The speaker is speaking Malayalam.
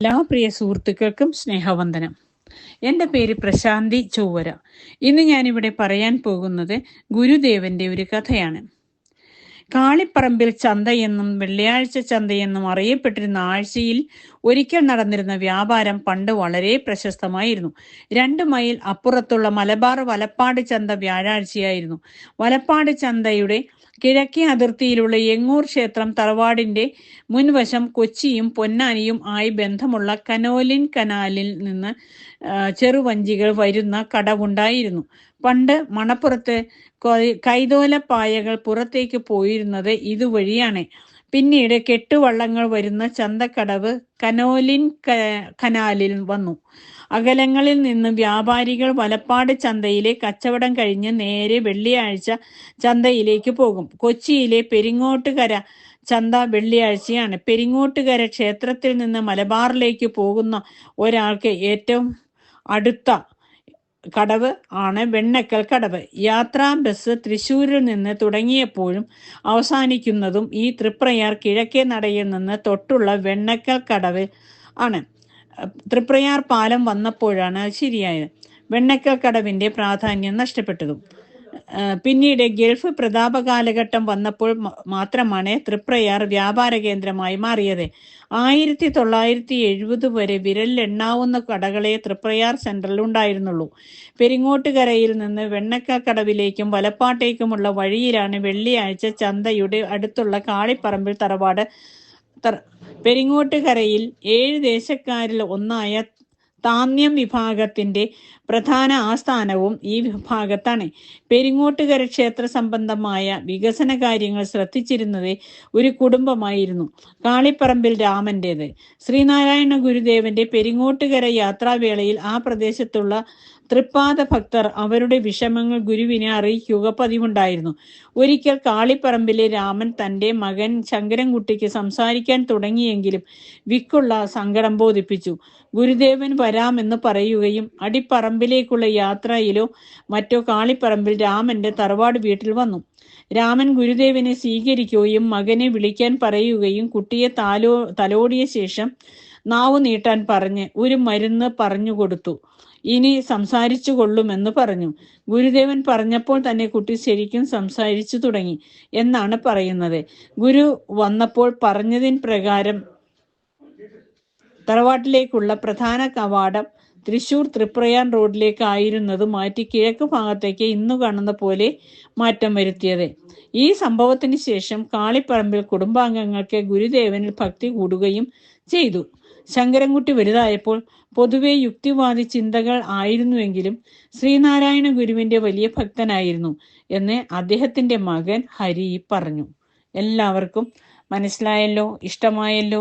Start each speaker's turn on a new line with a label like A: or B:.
A: എല്ലാ പ്രിയ സുഹൃത്തുക്കൾക്കും സ്നേഹവന്ദനം. എന്റെ പേര് പ്രശാന്തി ചൊവ്വര. ഇന്ന് ഞാനിവിടെ പറയാൻ പോകുന്നത് ഗുരുദേവന്റെ ഒരു കഥയാണ്. കാളിപ്പറമ്പിൽ ചന്തയെന്നും വെള്ളിയാഴ്ച ചന്തയെന്നും അറിയപ്പെട്ടിരുന്ന ആഴ്ചയിൽ ഒരിക്കൽ നടന്നിരുന്ന വ്യാപാരം പണ്ട് വളരെ പ്രശസ്തമായിരുന്നു. രണ്ട് മൈൽ അപ്പുറത്തുള്ള മലബാർ വലപ്പാട് ചന്ത വ്യാഴാഴ്ചയായിരുന്നു. വലപ്പാട് ചന്തയുടെ കിഴക്കേ അതിർത്തിയിലുള്ള എങ്ങൂർ ക്ഷേത്രം തറവാടിന്റെ മുൻവശം കൊച്ചിയും പൊന്നാനിയും ആയി ബന്ധമുള്ള കനോലിൻ കനാലിൽ നിന്ന് ചെറുവഞ്ചികൾ വരുന്ന കടവുണ്ടായിരുന്നു. പണ്ട് മണപ്പുറത്ത് കൈതോല കൈതോലപ്പായകൾ പുറത്തേക്ക് പോയിരുന്നത് ഇതുവഴിയാണ്. പിന്നീട് കെട്ടുവള്ളങ്ങൾ വരുന്ന ചന്തക്കടവ് കനോലിൻ കനാലിൽ വന്നു. അകലങ്ങളിൽ നിന്ന് വ്യാപാരികൾ വലപ്പാട് ചന്തയിലെ കച്ചവടം കഴിഞ്ഞ് നേരെ വെള്ളിയാഴ്ച ചന്തയിലേക്ക് പോകും. കൊച്ചിയിലെ പെരിങ്ങോട്ടുകര ചന്ത വെള്ളിയാഴ്ചയാണ്. പെരിങ്ങോട്ടുകര ക്ഷേത്രത്തിൽ നിന്ന് മലബാറിലേക്ക് പോകുന്ന ഒരാൾക്ക് ഏറ്റവും അടുത്ത കടവ് ആണ് വെണ്ണക്കൽ കടവ്. യാത്രാ ബസ് തൃശ്ശൂരിൽ നിന്ന് തുടങ്ങിയപ്പോഴും അവസാനിക്കുന്നതും ഈ തൃപ്രയാർ കിഴക്കേ നടയിൽ നിന്ന് തൊട്ടുള്ള വെണ്ണക്കൽ കടവ് ആണ്. തൃപ്രയാർ പാലം വന്നപ്പോഴാണ് ശരിയായത്. വെണ്ണക്കൽ കടവിന്റെ പ്രാധാന്യം നഷ്ടപ്പെട്ടതും. പിന്നീട് ഗൾഫ് പ്രതാപ കാലഘട്ടം വന്നപ്പോൾ മാത്രമാണ് തൃപ്രയാർ വ്യാപാര കേന്ദ്രമായി മാറിയത്. ആയിരത്തി തൊള്ളായിരത്തി എഴുപത് വരെ വിരലിലെണ്ണാവുന്ന കടകളെ തൃപ്രയാർ സെന്ററിൽ ഉണ്ടായിരുന്നുള്ളൂ. പെരിങ്ങോട്ടുകരയിൽ നിന്ന് വെണ്ണക്കക്കടവിലേക്കും വലപ്പാട്ടേക്കുമുള്ള വഴിയിലാണ് വെള്ളിയാഴ്ച ചന്തയുടെ അടുത്തുള്ള കാളിപ്പറമ്പിൽ തറവാട് പെരിങ്ങോട്ടുകരയിൽ ഏഴ് ദേശക്കാരിൽ ഒന്നായ താന്യം വിഭാഗത്തിന്റെ പ്രധാന ആസ്ഥാനവും ഈ വിഭാഗത്താണ്. പെരിങ്ങോട്ടുകര ക്ഷേത്ര സംബന്ധമായ വികസന കാര്യങ്ങൾ ശ്രദ്ധിച്ചിരുന്നത് ഒരു കുടുംബമായിരുന്നു. കാളിപ്പറമ്പിൽ രാമന്റേത്. ശ്രീനാരായണ ഗുരുദേവന്റെ പെരിങ്ങോട്ടുകര യാത്രാവേളയിൽ ആ പ്രദേശത്തുള്ള തൃപ്പാദ ഭക്തർ അവരുടെ വിഷമങ്ങൾ ഗുരുവിനെ അറിയിക്കുക പതിവുണ്ടായിരുന്നു. ഒരിക്കൽ കാളിപ്പറമ്പിലെ രാമൻ തന്റെ മകൻ ശങ്കരൻകുട്ടിക്ക് സംസാരിക്കാൻ തുടങ്ങിയെങ്കിലും വിക്കുള്ള സങ്കടം ബോധിപ്പിച്ചു. ഗുരുദേവൻ വരാമെന്ന് പറയുകയും അടിപ്പറമ്പിലേക്കുള്ള യാത്രയിലോ മറ്റോ കാളിപ്പറമ്പിൽ രാമന്റെ തറവാട് വീട്ടിൽ വന്നു. രാമൻ ഗുരുദേവനെ സ്വീകരിക്കുകയും മകനെ വിളിക്കാൻ പറയുകയും കുട്ടിയെ താലോ തലോടിയ ശേഷം നാവു നീട്ടാൻ പറഞ്ഞ് ഒരു മരുന്ന് പറഞ്ഞു കൊടുത്തു. ഇനി സംസാരിച്ചു കൊള്ളുമെന്ന് പറഞ്ഞു. ഗുരുദേവൻ പറഞ്ഞപ്പോൾ തന്നെ കുട്ടി ശരിക്കും സംസാരിച്ചു തുടങ്ങി എന്നാണ് പറയുന്നത്. ഗുരു വന്നപ്പോൾ പറഞ്ഞതിൻ പ്രകാരം തറവാട്ടിലേക്കുള്ള പ്രധാന കവാടം തൃശൂർ തൃപ്രയാൻ റോഡിലേക്ക് ആയിരുന്നത് മാറ്റി കിഴക്ക് ഭാഗത്തേക്ക് ഇന്നു കാണുന്ന പോലെ മാറ്റം വരുത്തിയത്. ഈ സംഭവത്തിന് ശേഷം കാളിപ്പറമ്പിൽ കുടുംബാംഗങ്ങൾക്ക് ഗുരുദേവനിൽ ഭക്തി കൂടുകയും ചെയ്തു. ശങ്കരൻകുട്ടി വലുതായപ്പോൾ പൊതുവെ യുക്തിവാദി ചിന്തകൾ ആയിരുന്നുവെങ്കിലും ശ്രീനാരായണ ഗുരുവിന്റെ വലിയ ഭക്തനായിരുന്നു എന്ന് അദ്ദേഹത്തിന്റെ മകൻ ഹരി പറഞ്ഞു. എല്ലാവർക്കും മനസ്സിലായല്ലോ? ഇഷ്ടമായല്ലോ?